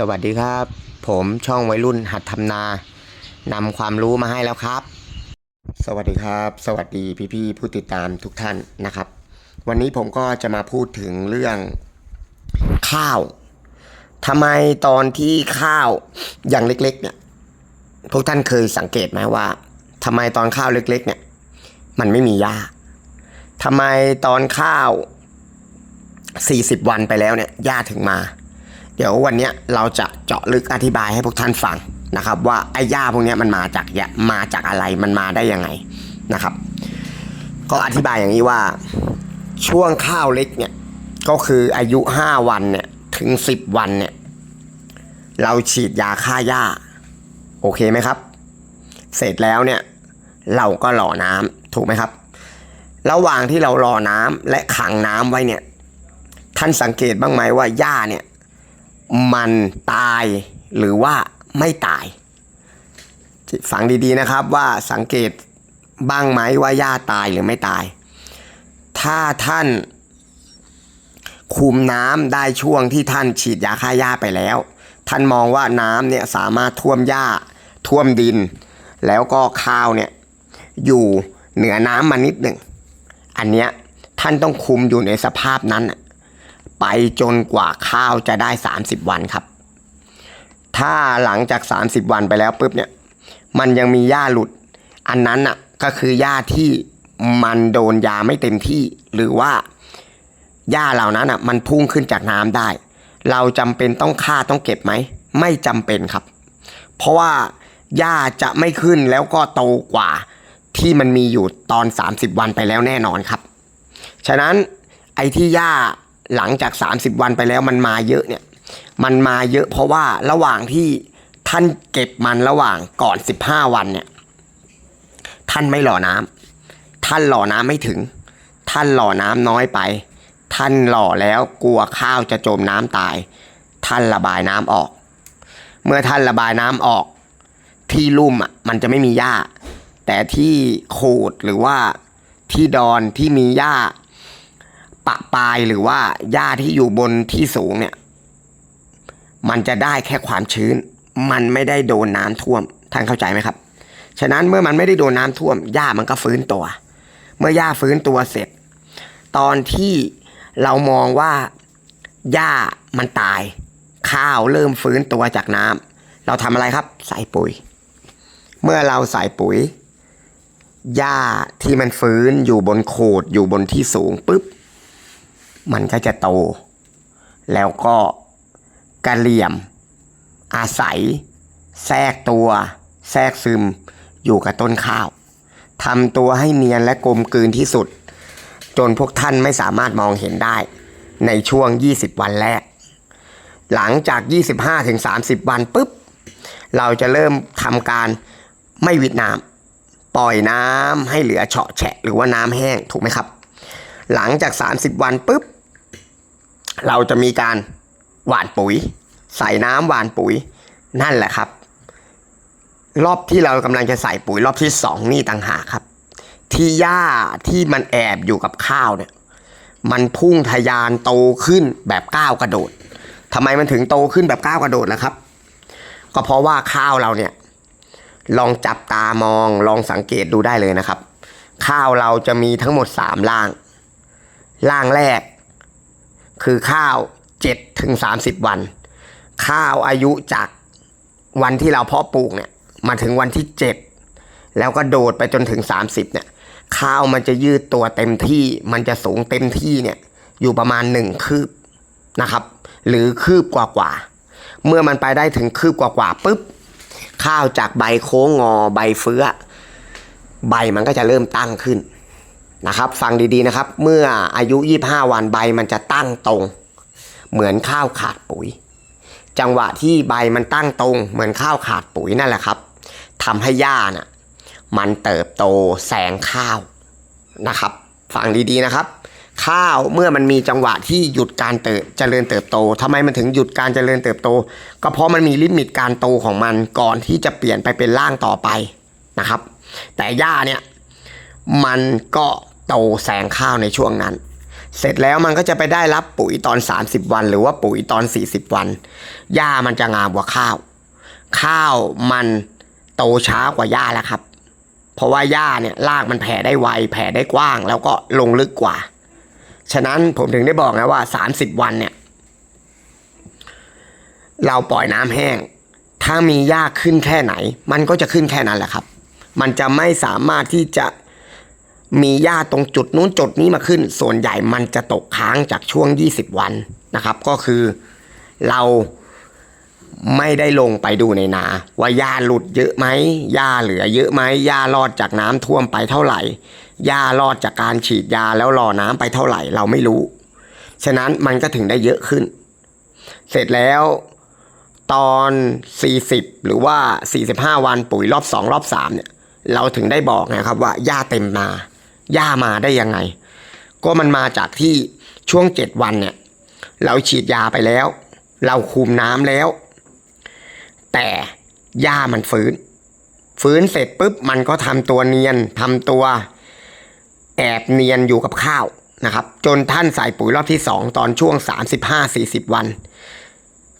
สวัสดีครับ ผมช่องวัยรุ่นหัดทำนานำความรู้มาให้แล้วครับ สวัสดีครับ สวัสดีพี่ๆผู้ติดตามทุกท่านนะครับ วันนี้ผมก็จะมาพูดถึงเรื่องข้าวทำไมตอนที่ข้าวอย่างเล็ก ๆ เนี่ย พวกท่านเคยสังเกตไหมว่าทำไมตอนข้าวเล็ก ๆ เนี่ย มันไม่มีหญ้าทำไมตอนข้าว 40 วันไปแล้วเนี่ยหญ้าถึงมา เดี๋ยววันนี้เราจะเจาะลึกอธิบายให้พวกท่านฟังนะครับว่าไอ้หญ้าพวกนี้มันมาจากยมาจากอะไรมันมาได้ยังไงนะครับ ก็อธิบายอย่างนี้ว่าช่วงข้าวเล็กเนี่ยก็คืออายุ 5 วันเนี่ยถึง 10 วันเนี่ยเราฉีดยาฆ่าหญ้า โอเคไหมครับ เสร็จแล้วเนี่ยเราก็หล่อน้ำถูกไหมครับ ระหว่างที่เรารอน้ำและขังน้ำไว้เนี่ยท่านสังเกตบ้างไหมว่าหญ้าเนี่ย มันตายหรือว่าไม่ตาย ฟังดีๆนะครับว่าสังเกตบ้างไหมว่าหญ้าตายหรือไม่ตาย ถ้าท่านคุมน้ำได้ช่วงที่ท่านฉีดยาฆ่าหญ้าไปแล้ว ท่านมองว่าน้ำเนี่ยสามารถท่วมหญ้าท่วมดิน แล้วก็ข้าวเนี่ยอยู่เหนือน้ำมานิดหนึ่ง อันเนี้ยท่านต้องคุมอยู่ในสภาพนั้นน่ะ ไปจนกว่าข้าวจะได้ 30 วันครับ ถ้าหลังจาก 30 วันไปแล้วปุ๊บเนี่ย มันยังมีหญ้าหลุด อันนั้นน่ะก็คือหญ้าที่มันโดนยาไม่เต็มที่ หรือว่าหญ้าเหล่านั้นอะ มันพุ่งขึ้นจากน้ำได้ เราจำเป็นต้องฆ่าต้องเก็บไหม ไม่จำเป็นครับ เพราะว่าหญ้าจะไม่ขึ้นแล้วก็โตกว่าที่มันมีอยู่ตอน 30 วันไปแล้วแน่นอนครับ ฉะนั้นไอ้ที่หญ้า หลังจาก 30 วันไปแล้วมันมาเยอะเนี่ย มันมาเยอะเพราะว่าระหว่างที่ท่านเก็บมันระหว่างก่อน 15 วันเนี่ย ท่านไม่หล่อน้ำท่านหล่อน้ำไม่ถึง ท่านหล่อน้ำน้อยไป ท่านหล่อแล้วกลัวข้าวจะจมน้ำตาย ท่านระบายน้ำออก เมื่อท่านระบายน้ำออก ที่ลุ่มอะมันจะไม่มีหญ้า แต่ที่โขดหรือว่าที่ดอนที่มีหญ้า ปะปลายหรือว่าหญ้าที่อยู่บนที่สูงเนี่ย มันจะได้แค่ความชื้น มันไม่ได้โดนน้ำท่วมท่านเข้าใจไหมครับ ฉะนั้นเมื่อมันไม่ได้โดนน้ำท่วมหญ้ามันก็ฟื้นตัว เมื่อหญ้าฟื้นตัวเสร็จ ตอนที่เรามองว่าหญ้ามันตาย ข้าวเริ่มฟื้นตัวจากน้ำเราทำอะไรครับ ใส่ปุ๋ย เมื่อเราใส่ปุ๋ยหญ้าที่มันฟื้นอยู่บนโขดอยู่บนที่สูงปุ๊บ มันก็จะโต แล้วก็กระเหลี่ยม อาศัย แทรกตัว แทรกซึมอยู่กับต้นข้าวทำตัวให้เนียนและกลมกลืนที่สุด จนพวกท่านไม่สามารถมองเห็นได้ ในช่วง 20 วันแรก หลังจาก 25-30 วันปุ๊บ เราจะเริ่มทำการไม่วิดน้ำปล่อยน้ำให้เหลือเฉาะแฉะ หรือว่าน้ำแห้งถูกไหมครับ หลังจาก 30 วันปุ๊บ เราจะมีการหว่านปุ๋ย ใส่น้ำหว่านปุ๋ยนั่นแหละครับ รอบที่เรากำลังจะใส่ปุ๋ยรอบที่สองนี่ต่างหากครับ ที่หญ้าที่มันแอบอยู่กับข้าวเนี่ย มันพุ่งทะยานโตขึ้นแบบก้าวกระโดดทำไมมันถึงโตขึ้นแบบก้าวกระโดดล่ะครับ ก็เพราะว่าข้าวเราเนี่ย ลองจับตามองลองสังเกตดูได้เลยนะครับ ข้าวเราจะมีทั้งหมดสามล่าง ล่างแรก คือข้าว7ถึง30 วัน ข้าวอายุจากวันที่เราเพาะปลูกเนี่ยมาถึงวันที่ 7 แล้วก็โดดไปจนถึง 30เนี่ยข้าวมันจะยืดตัวเต็มที่มันจะสูงเต็มที่เนี่ยอยู่ประมาณ 1 คืบนะครับ หรือคืบกว่าๆเมื่อมันไปได้ถึงคืบกว่าๆปุ๊บข้าวจากใบโค้งงอใบเฟื้อ ใบมันก็จะเริ่มตั้งขึ้น นะครับ ฟังดีๆนะครับ เมื่ออายุ 25 วันใบมันจะตั้งตรง เหมือนข้าวขาดปุ๋ย จังหวะที่ใบมันตั้งตรง เหมือนข้าวขาดปุ๋ยนั่นแหละครับทำให้หญ้าน่ะมันเติบโตแสงข้าวนะครับ ฟังดีๆนะครับ ข้าวเมื่อมันมีจังหวะที่หยุดการเติบเจริญเติบโตทำไมมันถึงหยุดการเจริญเติบโต ก็เพราะมันมีลิมิตการโตของมันก่อนที่จะเปลี่ยนไปเป็นร่างต่อไปนะครับ แต่หญ้าเนี่ยมันก็ โตแซงข้าวในช่วงนั้น เสร็จแล้วมันก็จะไปได้รับปุ๋ยตอน 30 วัน หรือว่าปุ๋ยตอน 40 วัน หญ้ามันจะงามกว่าข้าว ข้าวมันโตช้ากว่าหญ้าแล้วครับ เพราะว่าหญ้าเนี่ยรากมันแผ่ได้ไวแผ่ได้กว้าง แล้วก็ลงลึกกว่า ฉะนั้นผมถึงได้บอกนะว่า 30 วันเนี่ย เราปล่อยน้ำแห้ง ถ้ามีหญ้าขึ้นแค่ไหน มันก็จะขึ้นแค่นั้นแหละครับ มันจะไม่สามารถที่จะ มีหญ้าตรงจุดนู้นจุดนี้มาขึ้น ส่วนใหญ่มันจะตกค้างจากช่วง 20 วันนะครับ ก็คือเราไม่ได้ลงไปดูในนา ว่าหญ้าหลุดเยอะไหมหญ้าเหลือเยอะไหมหญ้ารอดจากน้ำท่วมไปเท่าไหร่หญ้ารอดจากการฉีดยาแล้วรอน้ำไปเท่าไหร่เราไม่รู้ ฉะนั้นมันก็ถึงได้เยอะขึ้น เสร็จแล้วตอน 40 หรือว่า 45 วันปุ๋ยรอบ 2 รอบ 3 เนี่ย เราถึงได้บอกนะครับว่าหญ้าเต็มนา หญ้ามาได้ยังไง ก็มันมาจากที่ช่วง7วันเนี่ย เราฉีดยาไปแล้ว เราคุมน้ำแล้ว แต่หญ้ามันฟื้น ฟื้นเสร็จปุ๊บมันก็ทำตัวเนียนทำตัวแอบเนียนอยู่กับข้าวนะครับ จนท่านใส่ปุ๋ยรอบที่2ตอนช่วง 35-40 วัน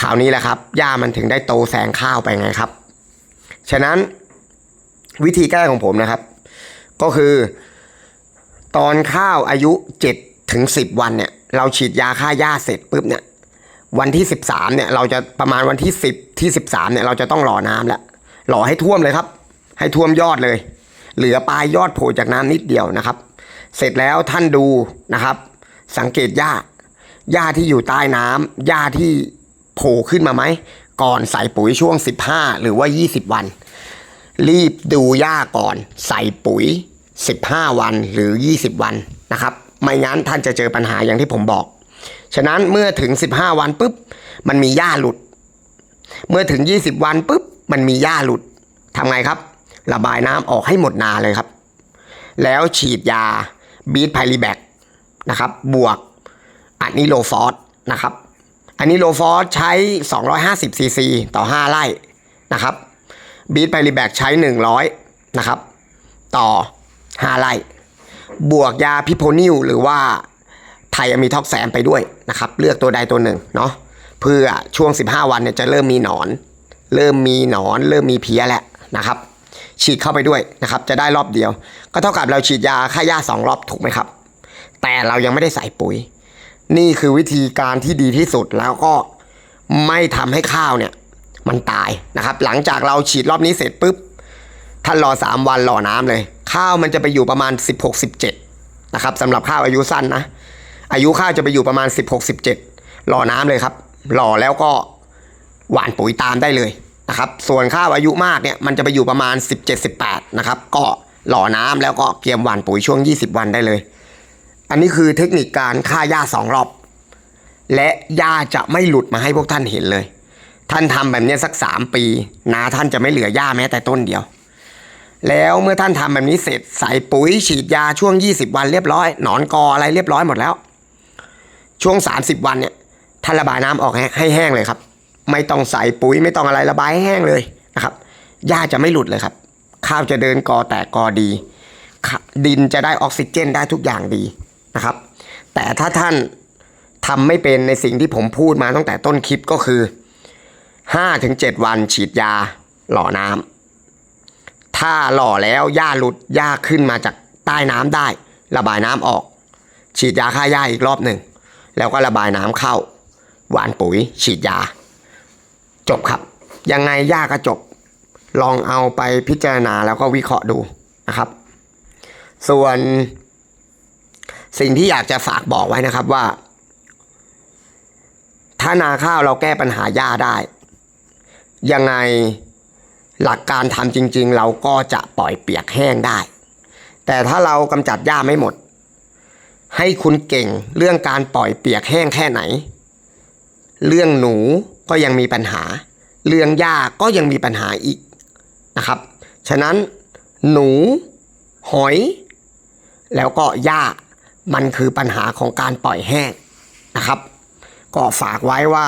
คราวนี้แหละครับหญ้ามันถึงได้โตแซงข้าวไปไงครับ ฉะนั้นวิธีแก้ของผมนะครับ ก็คือ ตอนข้าวอายุ7ถึง10วันเนี่ย เราฉีดยาฆ่าหญ้าเสร็จปุ๊บเนี่ย วันที่13เนี่ย เราจะประมาณวันที่10ที่13เนี่ยเราจะต้องหล่อน้ำแล้วหล่อให้ท่วมเลยครับ ให้ท่วมยอดเลย เหลือปลายยอดโผล่จากน้ำนิดเดียวนะครับ เสร็จแล้วท่านดูนะครับ สังเกตหญ้าหญ้าที่อยู่ใต้น้ำหญ้าที่โผล่ขึ้นมาไหมก่อนใส่ปุ๋ยช่วง 15 หรือว่า 20 วัน รีบดูหญ้าก่อนใส่ปุ๋ย 15 วันหรือ 20 วันนะครับ ไม่งั้นท่านจะเจอปัญหาอย่างที่ผมบอก ฉะนั้นเมื่อถึง 15 วันปุ๊บ มันมีหญ้าหลุด เมื่อถึง 20 วันปุ๊บ มันมีหญ้าหลุดทำไงครับ ระบายน้ำออกให้หมดนาเลยครับ แล้วฉีดยาบีทไพรีแบกนะครับบวกอะนิโลฟอสนะครับอะนิโลฟอสใช้ 250ซีซีต่อ 5 ไร่นะครับบีทไพรีแบกใช้ 100 นะครับ ต่อ 5ไร่บวกยาพิโพนิลหรือว่าไทอะมีท็อกแซมไปด้วยนะครับ เลือกตัวใดตัวหนึ่งเนาะเพื่อช่วง 15 วันเนี่ยจะเริ่มมีหนอน เริ่มมีหนอน เริ่มมีเพี้ยแหละนะครับ ฉีดเข้าไปด้วยนะครับ จะได้รอบเดียว ก็เท่ากับเราฉีดยาฆ่าหญ้าสองรอบถูกไหมครับ แต่เรายังไม่ได้ใส่ปุ๋ย นี่คือวิธีการที่ดีที่สุดแล้วก็ไม่ทำให้ข้าวเนี่ยมันตายนะครับ หลังจากเราฉีดรอบนี้เสร็จปุ๊บท่านรอ 3 วันรอน้ำเลย ข้าวมันจะไปอยู่ประมาณ 16-17 นะครับสำหรับข้าวอายุสั้นนะ อายุข้าวจะไปอยู่ประมาณ 16-17รอน้ำเลยครับรอแล้วก็หว่านปุ๋ยตามได้เลยนะครับ ส่วนข้าวอายุมากเนี่ยมันจะไปอยู่ประมาณ 17-18 นะครับ ก็หล่อน้ำแล้วก็เตรียมหว่านปุ๋ยช่วง 20 วันได้เลย อันนี้คือเทคนิคการฆ่าหญ้าสองรอบ และหญ้าจะไม่หลุดมาให้พวกท่านเห็นเลย ท่านทำแบบนี้สักสามปี นาท่านจะไม่เหลือหญ้าแม้แต่ต้นเดียว แล้วเมื่อท่านทำแบบนี้เสร็จใส่ปุ๋ยฉีดยาช่วง 20 วันเรียบร้อย หนอนกออะไรเรียบร้อยหมดแล้ว ช่วง 30 วันเนี่ยท่านระบายน้ำออกให้แห้งเลยครับ ไม่ต้องใส่ปุ๋ยไม่ต้องอะไรระบายให้แห้งเลยนะครับหญ้าจะไม่หลุดเลยครับ ข้าวจะเดินกอแตกกอดี ดินจะได้ออกซิเจนได้ทุกอย่างดีนะครับ แต่ถ้าท่านทำไม่เป็นในสิ่งที่ผมพูดมาตั้งแต่ต้นคลิปก็คือ5-7วันฉีดยาหล่อน้ำ ถ้าหล่อแล้วหญ้าหลุดหญ้าขึ้นมาจากใต้น้ำได้ ระบายน้ำออก ฉีดยาฆ่าหญ้าอีกรอบหนึ่ง แล้วก็ระบายน้ำเข้า หวานปุ๋ย ฉีดยา จบครับ ยังไงหญ้าก็จบ ลองเอาไปพิจารณาแล้วก็วิเคราะห์ดูนะครับ ส่วนสิ่งที่อยากจะฝากบอกไว้นะครับว่า ถ้านาข้าวเราแก้ปัญหาหญ้าได้ ยังไง หลักการทำจริง ๆ เราก็จะปล่อยเปียกแห้งได้ แต่ถ้าเรากำจัดหญ้าไม่หมด ให้คุณเก่งเรื่องการปล่อยเปียกแห้งแค่ไหน เรื่องหนูก็ยังมีปัญหา เรื่องหญ้าก็ยังมีปัญหาอีกนะครับ ฉะนั้นหนู หอย แล้วก็หญ้ามันคือปัญหาของการปล่อยแห้งนะครับ ก็ฝากไว้ว่า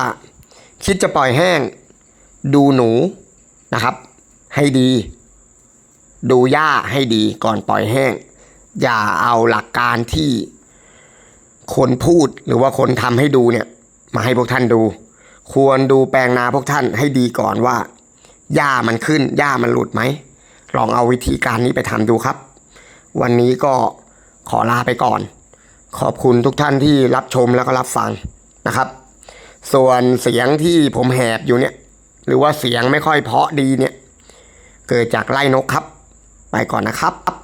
คิดจะปล่อยแห้ง ดูหนูนะครับ ให้ดี ดูหญ้าให้ดีก่อนปล่อยแห้ง อย่าเอาหลักการที่คนพูดหรือว่าคนทำให้ดูเนี่ย มาให้พวกท่านดู ควรดูแปลงนาพวกท่านให้ดีก่อนว่าหญ้ามันขึ้นหญ้ามันหลุดไหม ลองเอาวิธีการนี้ไปทำดูครับ วันนี้ก็ขอลาไปก่อน ขอบคุณทุกท่านที่รับชมแล้วก็รับฟังนะครับ ส่วนเสียงที่ผมแหบอยู่เนี่ย หรือว่าเสียงไม่ค่อยเพราะดีเนี่ย เกิดจากไล่นกครับ ไปก่อนนะครับ